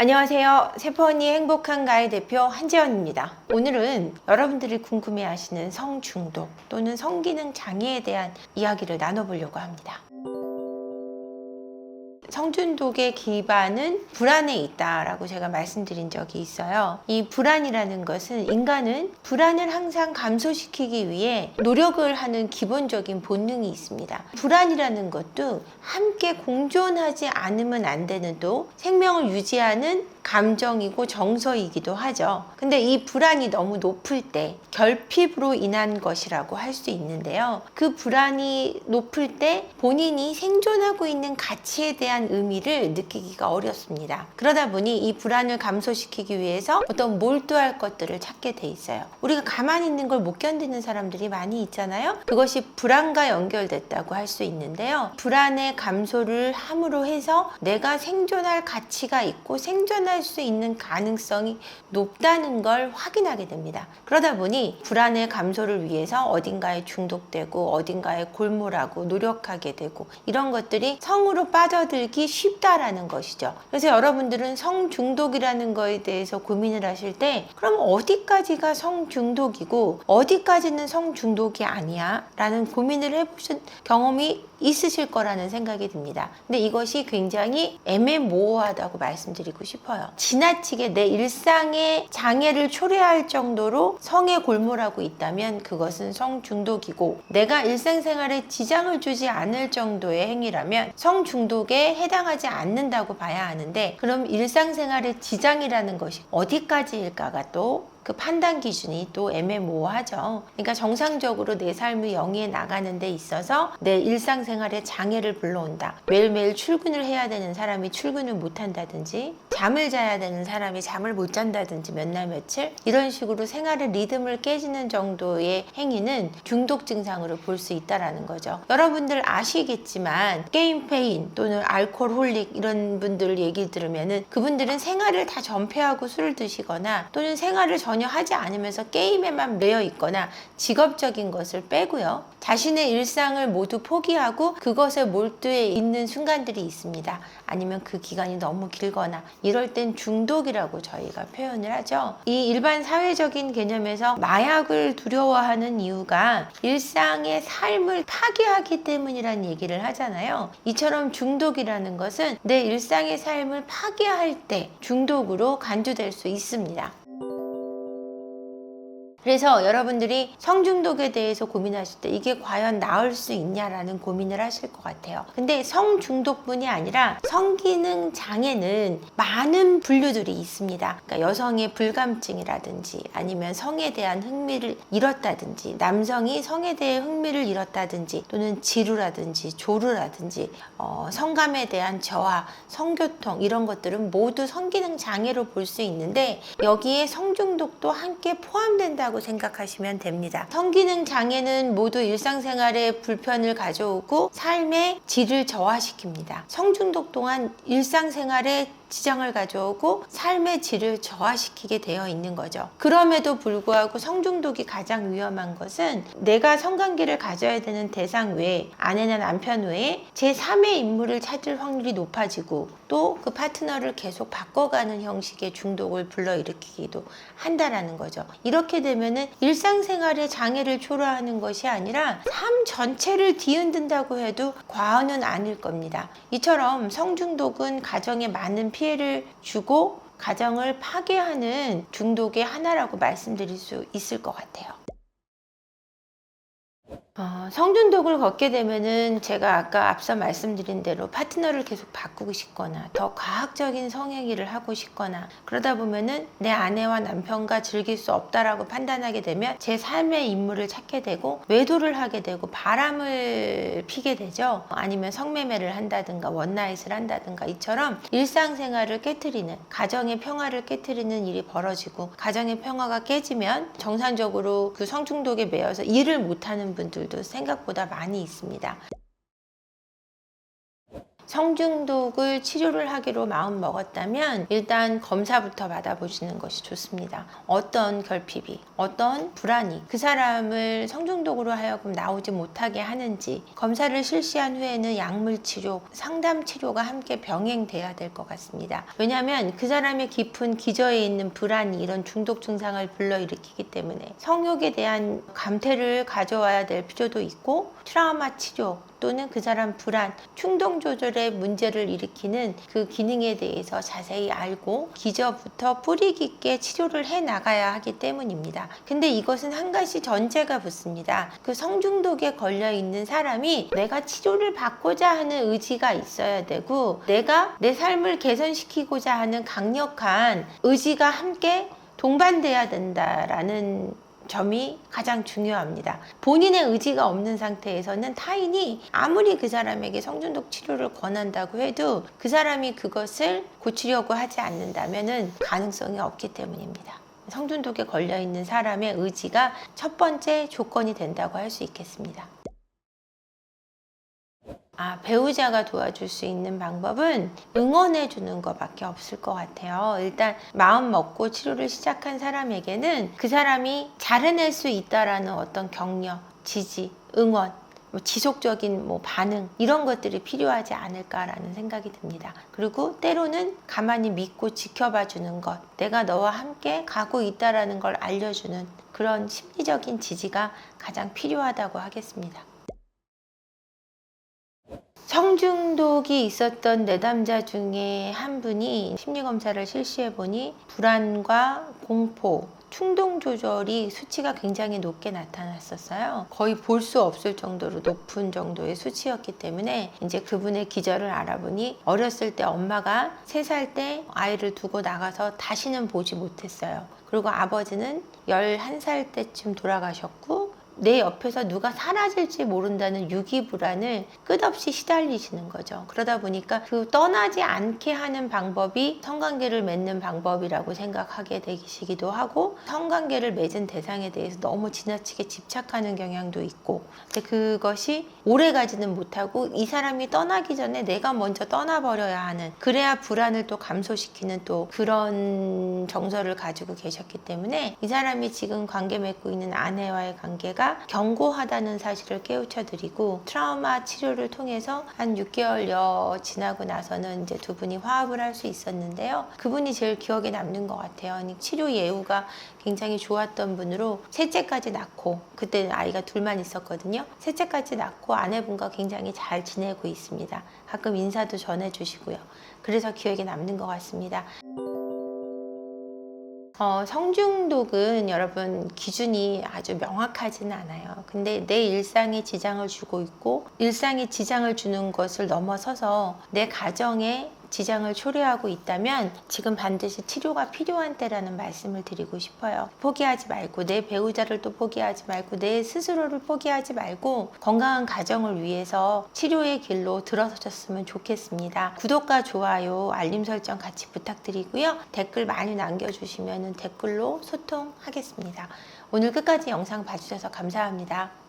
안녕하세요. 세포언니 행복한 가의 대표 한지연입니다. 오늘은 여러분들이 궁금해하시는 성중독 또는 성기능 장애에 대한 이야기를 나눠보려고 합니다. 성중독의 기반은 불안에 있다라고 제가 말씀드린 적이 있어요. 이 불안이라는 것은 인간은 불안을 항상 감소시키기 위해 노력을 하는 기본적인 본능이 있습니다. 불안이라는 것도 함께 공존하지 않으면 안 되는 또 생명을 유지하는 감정이고 정서이기도 하죠. 근데 이 불안이 너무 높을 때 결핍으로 인한 것이라고 할 수 있는데요. 그 불안이 높을 때 본인이 생존하고 있는 가치에 대한 의미를 느끼기가 어렵습니다. 그러다 보니 이 불안을 감소시키기 위해서 어떤 몰두할 것들을 찾게 돼 있어요. 우리가 가만히 있는 걸 못 견디는 사람들이 많이 있잖아요. 그것이 불안과 연결됐다고 할 수 있는데요. 불안의 감소를 함으로 해서 내가 생존할 가치가 있고 생존할 수 있는 가능성이 높다는 걸 확인하게 됩니다. 그러다 보니 불안의 감소를 위해서 어딘가에 중독되고 어딘가에 골몰하고 노력하게 되고 이런 것들이 성으로 빠져들기 쉽다라는 것이죠. 그래서 여러분들은 성 중독이라는 거에 대해서 고민을 하실 때 그럼 어디까지가 성 중독이고 어디까지는 성 중독이 아니야? 라는 고민을 해보신 경험이 있으실 거라는 생각이 듭니다. 근데 이것이 굉장히 애매모호하다고 말씀드리고 싶어요. 지나치게 내 일상의 장애를 초래할 정도로 성에 골몰하고 있다면 그것은 성중독이고 내가 일상생활에 지장을 주지 않을 정도의 행위라면 성중독에 해당하지 않는다고 봐야 하는데 그럼 일상생활의 지장이라는 것이 어디까지일까가 또 그 판단 기준이 또 애매모호하죠. 그러니까 정상적으로 내 삶의 영위에 나가는 데 있어서 내 일상생활에 장애를 불러온다. 매일매일 출근을 해야 되는 사람이 출근을 못 한다든지 잠을 자야 되는 사람이 잠을 못 잔다든지 몇 날 며칠 이런 식으로 생활의 리듬을 깨지는 정도의 행위는 중독 증상으로 볼 수 있다라는 거죠. 여러분들 아시겠지만 게임 페인 또는 알코올 홀릭 이런 분들 얘기 들으면은 그분들은 생활을 다 전폐하고 술을 드시거나 또는 생활을 전혀 하지 않으면서 게임에만 매여 있거나 직업적인 것을 빼고요. 자신의 일상을 모두 포기하고 그것에 몰두해 있는 순간들이 있습니다. 아니면 그 기간이 너무 길거나 이럴 땐 중독이라고 저희가 표현을 하죠. 이 일반 사회적인 개념에서 마약을 두려워하는 이유가 일상의 삶을 파괴하기 때문이라는 얘기를 하잖아요. 이처럼 중독이라는 것은 내 일상의 삶을 파괴할 때 중독으로 간주될 수 있습니다. 그래서 여러분들이 성중독에 대해서 고민하실 때 이게 과연 나을 수 있냐라는 고민을 하실 것 같아요. 근데 성중독뿐이 아니라 성기능 장애는 많은 분류들이 있습니다. 그러니까 여성의 불감증이라든지 아니면 성에 대한 흥미를 잃었다든지 남성이 성에 대해 흥미를 잃었다든지 또는 지루라든지 조루라든지 어, 성감에 대한 저하, 성교통 이런 것들은 모두 성기능 장애로 볼 수 있는데 여기에 성중독도 함께 포함된 다. 고 생각하시면 됩니다. 성기능 장애는 모두 일상생활에 불편을 가져오고 삶의 질을 저하시킵니다. 성중독 또한 일상생활에 지장을 가져오고 삶의 질을 저하시키게 되어 있는 거죠. 그럼에도 불구하고 성중독이 가장 위험한 것은 내가 성관계를 가져야 되는 대상 외에 아내나 남편 외에 제3의 인물을 찾을 확률이 높아지고 또 그 파트너를 계속 바꿔가는 형식의 중독을 불러일으키기도 한다라는 거죠. 이렇게 되면은 일상생활에 장애를 초래하는 것이 아니라 삶 전체를 뒤흔든다고 해도 과언은 아닐 겁니다. 이처럼 성중독은 가정에 많은 피해를 주고 가정을 파괴하는 중독의 하나라고 말씀드릴 수 있을 것 같아요. 어, 성중독을 걷게 되면은 제가 아까 앞서 말씀드린 대로 파트너를 계속 바꾸고 싶거나 더 과학적인 성행위를 하고 싶거나 그러다 보면은 내 아내와 남편과 즐길 수 없다라고 판단하게 되면 제 삶의 인물을 찾게 되고 외도를 하게 되고 바람을 피게 되죠. 아니면 성매매를 한다든가 원나잇을 한다든가 이처럼 일상생활을 깨뜨리는 가정의 평화를 깨뜨리는 일이 벌어지고 가정의 평화가 깨지면 정상적으로 그 성중독에 매여서 일을 못하는 분들 도 생각보다 많이 있습니다. 성중독을 치료를 하기로 마음 먹었다면 일단 검사부터 받아보시는 것이 좋습니다. 어떤 결핍이, 어떤 불안이 그 사람을 성중독으로 하여금 나오지 못하게 하는지 검사를 실시한 후에는 약물 치료, 상담 치료가 함께 병행돼야 될 것 같습니다. 왜냐하면 그 사람의 깊은 기저에 있는 불안이 이런 중독 증상을 불러일으키기 때문에 성욕에 대한 감퇴를 가져와야 될 필요도 있고 트라우마 치료 또는 그 사람 불안, 충동 조절에 문제를 일으키는 그 기능에 대해서 자세히 알고 기저부터 뿌리 깊게 치료를 해 나가야 하기 때문입니다. 근데 이것은 한 가지 전제가 붙습니다. 그 성중독에 걸려 있는 사람이 내가 치료를 받고자 하는 의지가 있어야 되고 내가 내 삶을 개선시키고자 하는 강력한 의지가 함께 동반돼야 된다라는 점이 가장 중요합니다. 본인의 의지가 없는 상태에서는 타인이 아무리 그 사람에게 성중독 치료를 권한다고 해도 그 사람이 그것을 고치려고 하지 않는다면 가능성이 없기 때문입니다. 성중독에 걸려 있는 사람의 의지가 첫 번째 조건이 된다고 할 수 있겠습니다. 아, 배우자가 도와줄 수 있는 방법은 응원해 주는 것밖에 없을 것 같아요. 일단 마음 먹고 치료를 시작한 사람에게는 그 사람이 잘 해낼 수 있다라는 어떤 격려, 지지, 응원, 뭐 지속적인 뭐 반응 이런 것들이 필요하지 않을까라는 생각이 듭니다. 그리고 때로는 가만히 믿고 지켜봐 주는 것, 내가 너와 함께 가고 있다라는 걸 알려주는 그런 심리적인 지지가 가장 필요하다고 하겠습니다. 성중독이 있었던 내담자 중에 한 분이 심리검사를 실시해 보니 불안과 공포, 충동 조절이 수치가 굉장히 높게 나타났었어요. 거의 볼 수 없을 정도로 높은 정도의 수치였기 때문에 이제 그분의 기절을 알아보니 어렸을 때 엄마가 세살때 아이를 두고 나가서 다시는 보지 못했어요. 그리고 아버지는 11살 때쯤 돌아가셨고 내 옆에서 누가 사라질지 모른다는 유기불안을 끝없이 시달리시는 거죠. 그러다 보니까 그 떠나지 않게 하는 방법이 성관계를 맺는 방법이라고 생각하게 되시기도 하고 성관계를 맺은 대상에 대해서 너무 지나치게 집착하는 경향도 있고 근데 그것이 오래 가지는 못하고 이 사람이 떠나기 전에 내가 먼저 떠나버려야 하는 그래야 불안을 또 감소시키는 또 그런 정서를 가지고 계셨기 때문에 이 사람이 지금 관계 맺고 있는 아내와의 관계가 견고하다는 사실을 깨우쳐 드리고 트라우마 치료를 통해서 한 6개월여 지나고 나서는 이제 두 분이 화합을 할 수 있었는데요. 그분이 제일 기억에 남는 것 같아요. 치료 예후가 굉장히 좋았던 분으로 셋째까지 낳고 그때는 아이가 둘만 있었거든요. 셋째까지 낳고 아내분과 굉장히 잘 지내고 있습니다. 가끔 인사도 전해주시고요. 그래서 기억에 남는 것 같습니다. 어, 성중독은 여러분 기준이 아주 명확하지는 않아요. 근데 내 일상에 지장을 주고 있고 일상에 지장을 주는 것을 넘어서서 내 가정에 지장을 초래하고 있다면 지금 반드시 치료가 필요한 때라는 말씀을 드리고 싶어요. 포기하지 말고 내 배우자를 또 포기하지 말고 내 스스로를 포기하지 말고 건강한 가정을 위해서 치료의 길로 들어서셨으면 좋겠습니다. 구독과 좋아요, 알림 설정 같이 부탁드리고요. 댓글 많이 남겨주시면 댓글로 소통하겠습니다. 오늘 끝까지 영상 봐주셔서 감사합니다.